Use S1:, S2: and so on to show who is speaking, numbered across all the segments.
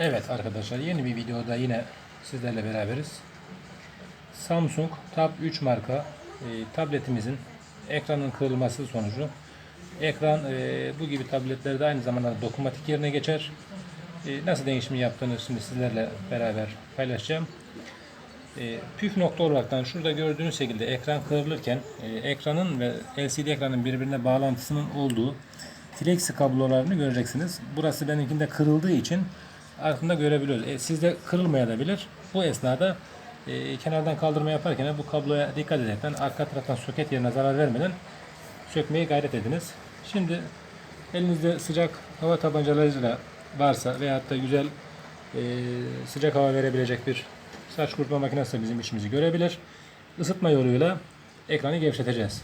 S1: Evet arkadaşlar yeni bir videoda yine sizlerle beraberiz. Samsung Tab 3 marka e, tabletimizin ekranın kırılması sonucu ekran e, bu gibi tabletlerde aynı zamanda dokunmatik yerine geçer. E, nasıl değişimi yaptığını şimdi sizlerle beraber paylaşacağım. E, püf nokta olaraktan şurada gördüğünüz şekilde ekran kırılırken e, ekranın ve LCD ekranın birbirine bağlantısının olduğu Flexi kablolarını göreceksiniz. Burası benimkinde kırıldığı için altında görebiliyoruz. E, sizde kırılmayabilir. Bu esnada e, kenardan kaldırma yaparken bu kabloya dikkat ederekten arka taraftan soket yerine zarar vermeden sökmeye gayret ediniz. Şimdi elinizde sıcak hava tabancalarıyla varsa veyahut da güzel e, sıcak hava verebilecek bir saç kurutma makinesi bizim işimizi görebilir. Isıtma yoluyla ekranı gevşeteceğiz.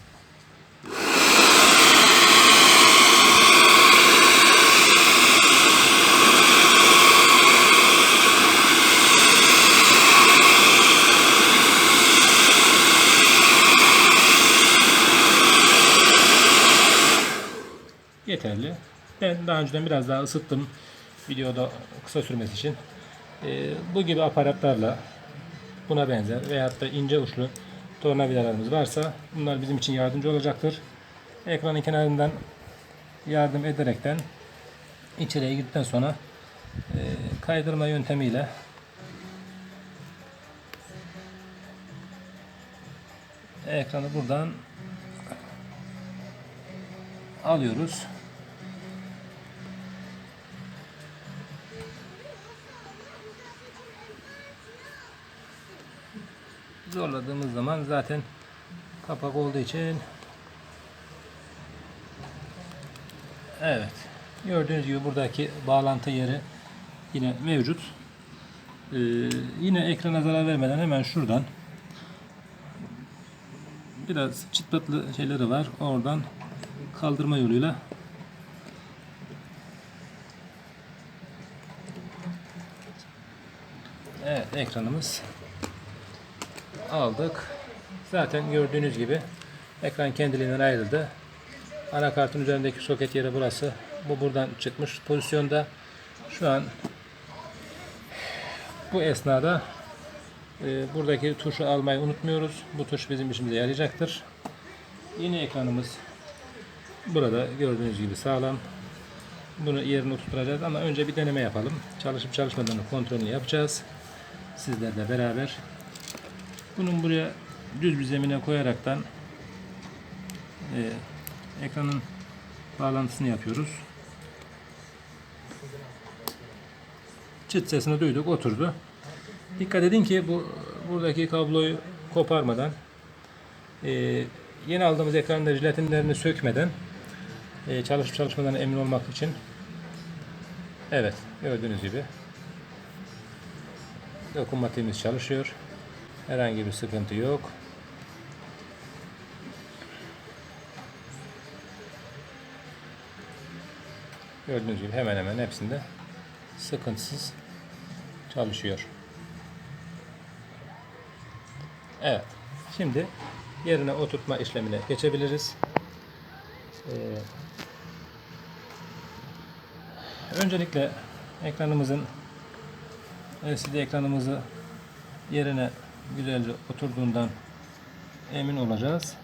S1: Yeterli. Ben daha önceden biraz daha ısıttım videoda kısa sürmesi için. Ee, bu gibi aparatlarla buna benzer veyahut da ince uçlu tornavidalarımız varsa bunlar bizim için yardımcı olacaktır. Ekranın kenarından yardım ederekten içeriye girdikten sonra e, kaydırma yöntemiyle ekranı buradan alıyoruz. Zorladığımız zaman zaten kapak olduğu için Evet. Gördüğünüz gibi buradaki bağlantı yeri yine mevcut. Ee, yine ekrana zarar vermeden hemen şuradan biraz çıtlatlı şeyleri var. Oradan kaldırma yoluyla Evet ekranımız aldık. Zaten gördüğünüz gibi ekran kendiliğinden ayrıldı. Anakartın üzerindeki soket yeri burası. Bu buradan çıkmış pozisyonda. Şu an bu esnada e, buradaki tuşu almayı unutmuyoruz. Bu tuş bizim işimize yarayacaktır. Yeni ekranımız burada gördüğünüz gibi sağlam. Bunu yerine oturtacağız ama önce bir deneme yapalım. Çalışıp çalışmadığını kontrolünü yapacağız. Sizlerle beraber. Bunun buraya düz bir zemine koyaraktan e, ekranın bağlantısını yapıyoruz. Çıt sesini duyduk, oturdu. Dikkat edin ki bu buradaki kabloyu koparmadan e, yeni aldığımız ekranda jelatinlerini sökmeden e, çalışıp çalışmadan emin olmak için evet gördüğünüz gibi dokunmatiğimiz çalışıyor. Herhangi bir sıkıntı yok. Gördüğünüz gibi hemen hemen hepsinde sıkıntısız çalışıyor. Evet. Şimdi yerine oturtma işlemine geçebiliriz. Ee, öncelikle ekranımızın LCD ekranımızı yerine güzelce oturduğundan emin olacağız.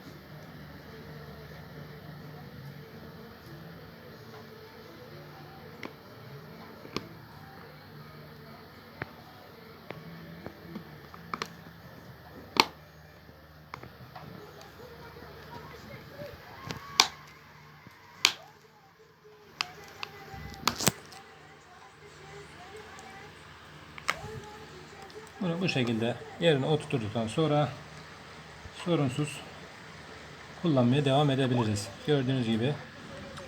S1: Bunu bu şekilde yerine oturttuktan sonra sorunsuz kullanmaya devam edebiliriz. Gördüğünüz gibi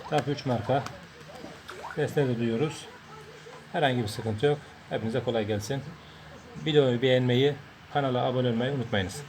S1: TAP 3 marka sesleri duyuyoruz. Herhangi bir sıkıntı yok. Hepinize kolay gelsin. Videoyu beğenmeyi, kanala abone olmayı unutmayınız.